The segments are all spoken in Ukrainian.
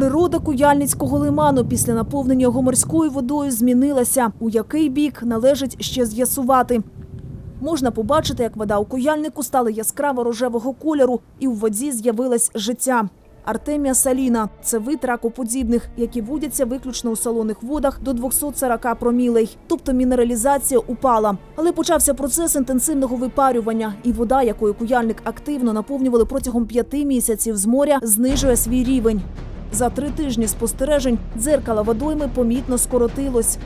Вода Куяльницького лиману після наповнення його морською водою змінилася. У який бік належить ще з'ясувати. Можна побачити, як вода у Куяльнику стала яскраво рожевого кольору, і у воді з'явилось життя. Артемія саліна це вид ракоподібних, які водяться виключно у солоних водах до 240 промілей. Тобто мінералізація упала. Але почався процес інтенсивного випарювання, і вода, якою куяльник активно наповнювали протягом п'яти місяців з моря, знижує свій рівень. За три тижні спостережень дзеркало водойми помітно скоротилось.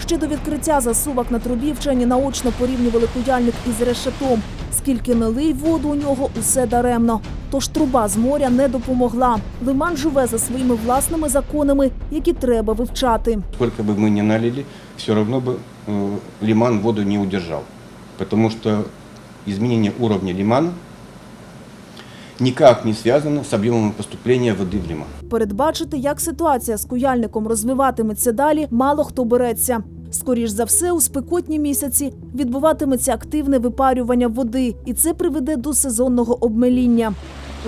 Ще до відкриття засувок на трубі вчені наочно порівнювали куяльник із решетом. Скільки не лий воду у нього, усе даремно. Тож труба з моря не допомогла. Лиман живе за своїми власними законами, які треба вивчати. Сколько бы мы ни налили, все равно бы э, лиман воду не удержал. Потому что изменение уровня лимана никак не связано с объемом поступления воды в лиман. Передбачити, як ситуація з куяльником розвиватиметься далі, мало хто береться. Скоріш за все, у спекотні місяці відбуватиметься активне випарювання води, і це приведе до сезонного обмеління.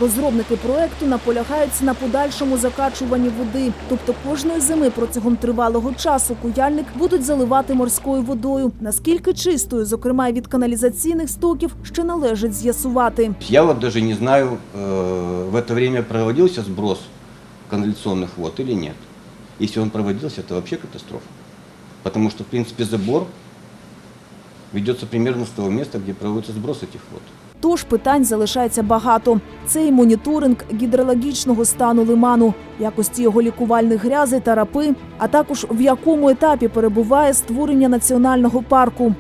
Розробники проекту наполягають на подальшому закачуванні води, тобто кожної зими протягом тривалого часу куяльник будуть заливати морською водою. Наскільки чистою, зокрема й від каналізаційних стоків, ще належить з'ясувати. Я вот даже не знаю, э, в это время проводился сброс канализационных вод или нет. Если он проводился, это вообще катастрофа. Потому что, в принципе, забор ведется примерно с того места, где проводится сброс этих вод. Тож питань залишається багато. Це і моніторинг гідрологічного стану лиману, якості його лікувальних грязей та рапи, а також в якому етапі перебуває створення національного парку.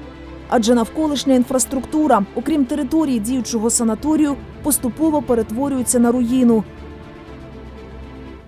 Адже навколишня інфраструктура, окрім території діючого санаторію, поступово перетворюється на руїну.